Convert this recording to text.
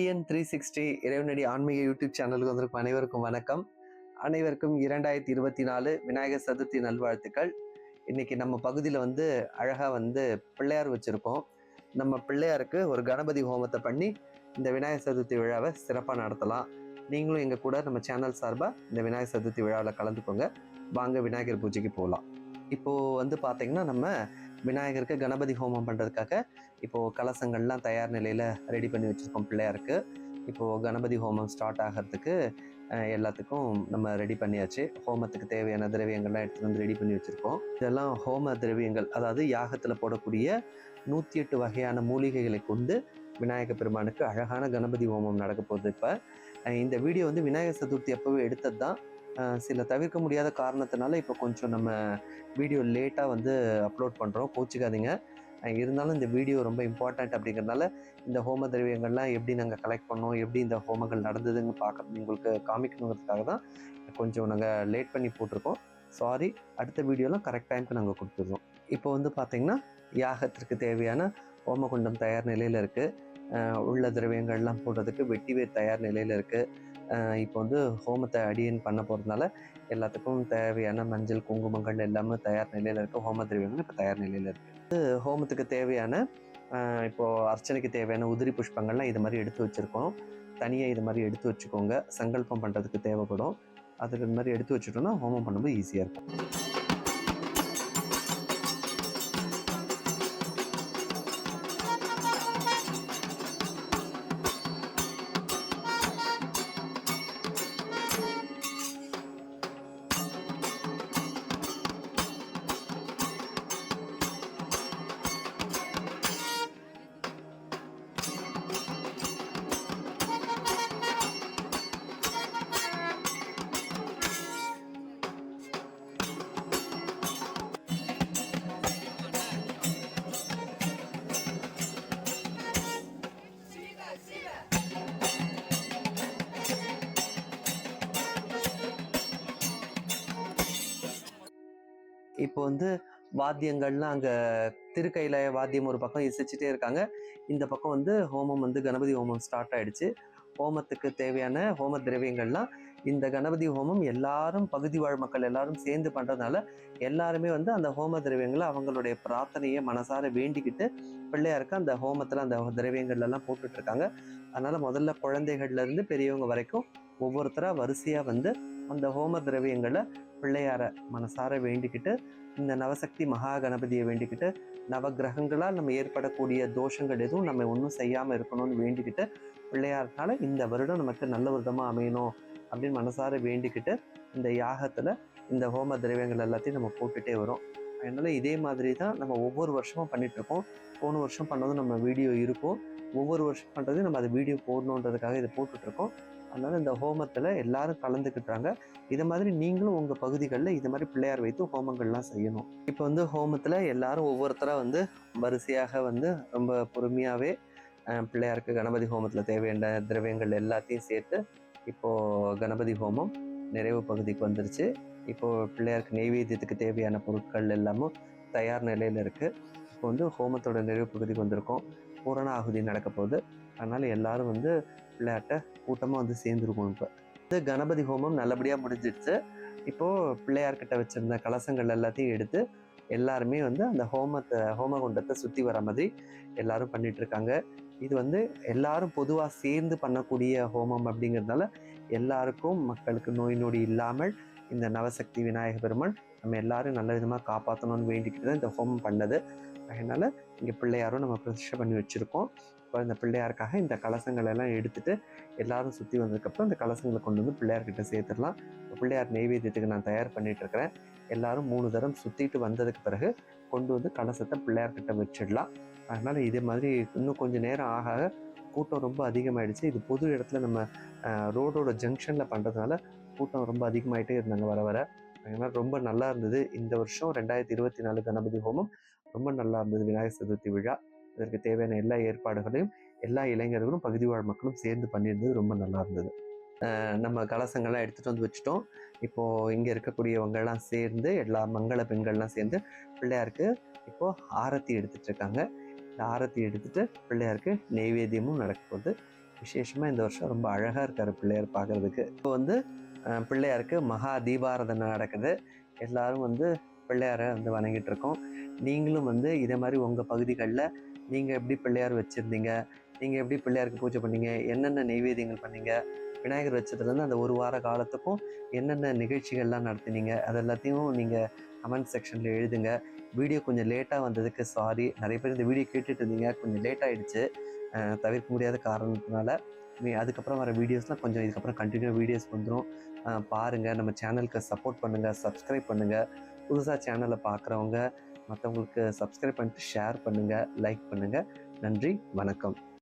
TN three sixty இறைவனடி ஆன்மீக YouTube சேனலுக்கு வந்திருக்கும் அனைவருக்கும் வணக்கம். அனைவருக்கும் இரண்டாயிரத்தி இருபத்தி நாலு விநாயகர் சதுர்த்தி நல்வாழ்த்துக்கள். இன்னைக்கு நம்ம பகுதியில் வந்து அழகாக வந்து பிள்ளையார் வச்சுருக்கோம். நம்ம பிள்ளையாருக்கு ஒரு கணபதி ஹோமத்தை பண்ணி இந்த விநாயகர் சதுர்த்தி விழாவை சிறப்பாக நடத்தலாம். நீங்களும் எங்கள் கூட நம்ம சேனல் சார்பாக இந்த விநாயகர் சதுர்த்தி விழாவில் கலந்துக்கோங்க. வாங்க விநாயகர் பூஜைக்கு போகலாம் இப்போது வந்து பார்த்தீங்கன்னா நம்ம விநாயகருக்கு கணபதி ஹோமம் பண்ணுறதுக்காக இப்போது கலசங்கள்லாம் தயார் நிலையில் ரெடி பண்ணி வச்சுருக்கோம் பிள்ளையாருக்கு. இப்போது கணபதி ஹோமம் ஸ்டார்ட் ஆகிறதுக்கு எல்லாத்துக்கும் நம்ம ரெடி பண்ணியாச்சு. ஹோமத்துக்கு தேவையான திரவியங்கள்லாம் எடுத்துகிட்டு வந்து ரெடி பண்ணி வச்சுருக்கோம். இதெல்லாம் ஹோம திரவியங்கள் அதாவது யாகத்தில் போடக்கூடிய நூற்றி எட்டு வகையான மூலிகைகளை கொண்டு விநாயக பெருமானுக்கு அழகான கணபதி ஹோமம் நடக்க போகுது இப்போ. இந்த வீடியோ வந்து விநாயகர் சதுர்த்தி அப்போவே எடுத்தது தான் சில தவிர்க்க முடியாத காரணத்தினால இப்போ கொஞ்சம் நம்ம வீடியோ லேட்டாக வந்து அப்லோட் பண்ணுறோம் கோச்சிக்காதீங்க. இருந்தாலும் இந்த வீடியோ ரொம்ப இம்பார்ட்டண்ட் அப்படிங்கிறதுனால இந்த ஹோம திரவியங்கள்லாம் எப்படி நாங்கள் கலெக்ட் பண்ணோம்? எப்படி இந்த ஹோமங்கள் நடந்ததுன்னு பார்க்க உங்களுக்கு காமிக்கணுங்கிறதுக்காக தான் கொஞ்சம் நாங்கள் லேட் பண்ணி போட்டிருக்கோம் சாரி. அடுத்த வீடியோலாம் கரெக்ட் டைமுக்கு நாங்கள் கொடுத்துருவோம் இப்போ வந்து பார்த்திங்கன்னா யாகத்திற்கு தேவையான ஹோமகுண்டம் தயார் நிலையில் இருக்குது உள்ள திரவியங்கள்லாம் போடுறதுக்கு வெட்டிவேர் தயார் நிலையில் இருக்குது இப்போ வந்து ஹோமத்தை அடியன் பண்ண போகிறதுனால எல்லாத்துக்கும் தேவையான மஞ்சள் குங்குமங்கள் எல்லாமே தயார் நிலையில் இருக்குது ஹோம திரவியங்கள் இப்போ தயார் நிலையில் இருக்குது ஹோமத்துக்கு தேவையான இப்போது அர்ச்சனைக்கு தேவையான உதிரி புஷ்பங்கள்லாம் இது மாதிரி எடுத்து வச்சுருக்கோம். தனியாக இது மாதிரி எடுத்து வச்சுக்கோங்க. சங்கல்பம் பண்ணுறதுக்கு தேவைப்படும். அதுக்கு மாதிரி எடுத்து வச்சுட்டோம்னா ஹோமம் பண்ணும்போது ஈஸியாக இருக்கும். இப்போ வந்து வாத்தியங்கள்லாம் அங்கே திருக்கையில வாத்தியம் ஒரு பக்கம் இசைச்சிட்டே இருக்காங்க. இந்த பக்கம் வந்து ஹோமம் வந்து கணபதி ஹோமம் ஸ்டார்ட் ஆயிடுச்சு. ஹோமத்துக்கு தேவையான ஹோம திரவியங்கள்லாம் இந்த கணபதி ஹோமம் எல்லாரும் பகுதி வாழ் மக்கள் எல்லாரும் சேர்ந்து பண்ணுறதுனால எல்லாருமே வந்து அந்த ஹோம திரவியங்களை அவங்களுடைய பிரார்த்தனையை மனசார வேண்டிக்கிட்டு பிள்ளையாருக்கு அந்த ஹோமத்தில் அந்த திரவியங்கள் எல்லாம் போட்டுட்டு அதனால் முதல்ல குழந்தைகள்லேருந்து பெரியவங்க வரைக்கும் ஒவ்வொருத்தராக வரிசையாக வந்து அந்த ஹோம திரவியங்களை பிள்ளையார மனசார வேண்டிக்கிட்டு இந்த நவசக்தி மகா கணபதியை வேண்டிக்கிட்டு நவகிரகங்களால் நம்ம ஏற்படக்கூடிய தோஷங்கள் எதுவும் நம்ம ஒன்றும் செய்யாமல் இருக்கணும்னு வேண்டிக்கிட்டு பிள்ளையார்னால இந்த வருடம் நமக்கு நல்ல விதமாக அமையணும் அப்படின்னு மனசார வேண்டிக்கிட்டு இந்த யாகத்தில் இந்த ஹோம திரவியங்கள் எல்லாத்தையும் நம்ம போட்டுகிட்டே வரும். அதனால் இதே மாதிரி தான் நம்ம ஒவ்வொரு வருஷமும் பண்ணிகிட்ருக்கோம் போன வருஷம் பண்ணதும் நம்ம வீடியோ இருக்கும். ஒவ்வொரு வருஷம் பண்ணுறது நம்ம அதை வீடியோ போடணுன்றதுக்காக இதை போட்டுட்ருக்கோம். அதனால் இந்த ஹோமத்தில் எல்லாரும் கலந்துக்கிட்டாங்க. இதை மாதிரி நீங்களும் உங்கள் பகுதிகளில் இது மாதிரி பிள்ளையார் வைத்து ஹோமங்கள்லாம் செய்யணும். இப்போ வந்து ஹோமத்தில் எல்லாரும் ஒவ்வொருத்தராக வந்து வரிசையாக வந்து ரொம்ப பொறுமையாகவே பிள்ளையாருக்கு கணபதி ஹோமத்தில் தேவையான திரவியங்கள் எல்லாத்தையும் சேர்த்து இப்போது கணபதி ஹோமம் நிறைவு பகுதிக்கு வந்துருச்சு. இப்போது பிள்ளையாருக்கு நெய்வேத்தியத்துக்கு தேவையான பொருட்கள் எல்லாமும் தயார் நிலையில் இருக்குது இப்போ வந்து ஹோமத்தோட நிறைவு பகுதிக்கு வந்திருக்கோம். பூரண ஆகுதி நடக்க போகுது அதனால் எல்லோரும் வந்து பிள்ளையாட்ட கூட்டமாக வந்து சேர்ந்துருக்கும் இப்போ. இந்த கணபதி ஹோமம் நல்லபடியாக முடிஞ்சிடுச்சு. இப்போது பிள்ளையார்கிட்ட வச்சுருந்த கலசங்கள் எல்லாத்தையும் எடுத்து எல்லாருமே வந்து அந்த ஹோமத்தை ஹோமகுண்டத்தை சுற்றி வர மாதிரி எல்லாரும் பண்ணிட்டு இருக்காங்க இது வந்து எல்லாரும் பொதுவாக சேர்ந்து பண்ணக்கூடிய ஹோமம் அப்படிங்கிறதுனால எல்லாருக்கும் மக்களுக்கு நோய் நொடி இல்லாமல் இந்த நவசக்தி விநாயக பெருமான் நம்ம எல்லாரும் நல்ல விதமாக காப்பாற்றணும்னு வேண்டிக்கிட்டு தான் இந்த ஹோமம் பண்ணது. அதனால் இங்கே பிள்ளையாரும் நம்ம பிரதிஷ்டை பண்ணி வச்சுருக்கோம். இப்போ இந்த பிள்ளையாருக்காக இந்த கலசங்கள் எல்லாம் எடுத்துகிட்டு எல்லாரும் சுற்றி வந்ததுக்கப்புறம் இந்த கலசங்களை கொண்டு வந்து பிள்ளையார்கிட்ட சேர்த்துடலாம். பிள்ளையார் நெய்வேத்தியத்துக்கு நான் தயார் பண்ணிகிட்டு இருக்கிறேன் எல்லாரும் மூணு தரம் சுற்றிட்டு வந்ததுக்கு பிறகு கொண்டு வந்து கலசத்தை பிள்ளையார்கிட்ட வச்சிடலாம். அதனால் இதே மாதிரி இன்னும் கொஞ்சம் நேரம் ஆக ஆக கூட்டம் ரொம்ப அதிகமாயிடுச்சு. இது பொது இடத்துல நம்ம ரோடோட ஜங்ஷனில் பண்ணுறதுனால கூட்டம் ரொம்ப அதிகமாயிட்டே இருந்தாங்க வர வர. அதனால் ரொம்ப நல்லா இருந்தது. இந்த வருஷம் ரெண்டாயிரத்தி இருபத்தி நாலு கணபதி ஹோமம் ரொம்ப நல்லா இருந்தது. விநாயகர் சதுர்த்தி விழா. இதற்கு தேவையான எல்லா ஏற்பாடுகளையும் எல்லா இளைஞர்களும் பகுதி வாழ் மக்களும் சேர்ந்து பண்ணியிருந்தது ரொம்ப நல்லா இருந்தது. நம்ம கலசங்கள்லாம் எடுத்துகிட்டு வந்து வச்சுட்டோம். இப்போது இங்கே இருக்கக்கூடியவங்கெல்லாம் சேர்ந்து எல்லா மங்கள பெண்கள்லாம் சேர்ந்து பிள்ளையாருக்கு இப்போது ஆரத்தி எடுத்துகிட்டு இருக்காங்க இந்த ஆரத்தி எடுத்துகிட்டு பிள்ளையாருக்கு நெய்வேத்தியமும் நடக்க போகுது. விசேஷமாக இந்த வருஷம் ரொம்ப அழகாக இருக்கார் பிள்ளையார் பார்க்குறதுக்கு இப்போ வந்து பிள்ளையாருக்கு மகா தீபாராதனை நடக்குது. எல்லாரும் வந்து பிள்ளையாரை வந்து வணங்கிட்டு இருக்கோம் நீங்களும் வந்து இதே மாதிரி உங்கள் பகுதிகளில் நீங்கள் எப்படி பிள்ளையார் வச்சுருந்தீங்க? நீங்கள் எப்படி பிள்ளையாருக்கு பூஜை பண்ணீங்க? என்னென்ன நெய்வேதியங்கள் பண்ணீங்க? விநாயகர் வச்சதுலேருந்து அந்த ஒரு வார காலத்துக்கும் என்னென்ன நிகழ்ச்சிகள்லாம் நடத்தினீங்க? அது எல்லாத்தையும் நீங்கள் கமெண்ட் செக்ஷனில் எழுதுங்க. வீடியோ கொஞ்சம் லேட்டாக வந்ததுக்கு சாரி நிறைய பேர் இந்த வீடியோ கேட்டுட்டு இருந்தீங்க. கொஞ்சம் லேட் ஆகிடுச்சு தவிர்க்க முடியாத காரணத்தினால. மீ அதுக்கப்புறம் வர வீடியோஸ்லாம் கொஞ்சம் இதுக்கப்புறம் கண்டினியூ வீடியோஸ் வந்துடும் பாருங்கள் நம்ம சேனலுக்கு சப்போர்ட் பண்ணுங்கள் சப்ஸ்கிரைப் பண்ணுங்கள் புதுசாக சேனலை பார்க்குறவங்க மற்றவங்களுக்கு சப்ஸ்கிரைப் பண்ணிட்டு ஷேர் பண்ணுங்கள் லைக் பண்ணுங்கள் நன்றி வணக்கம்.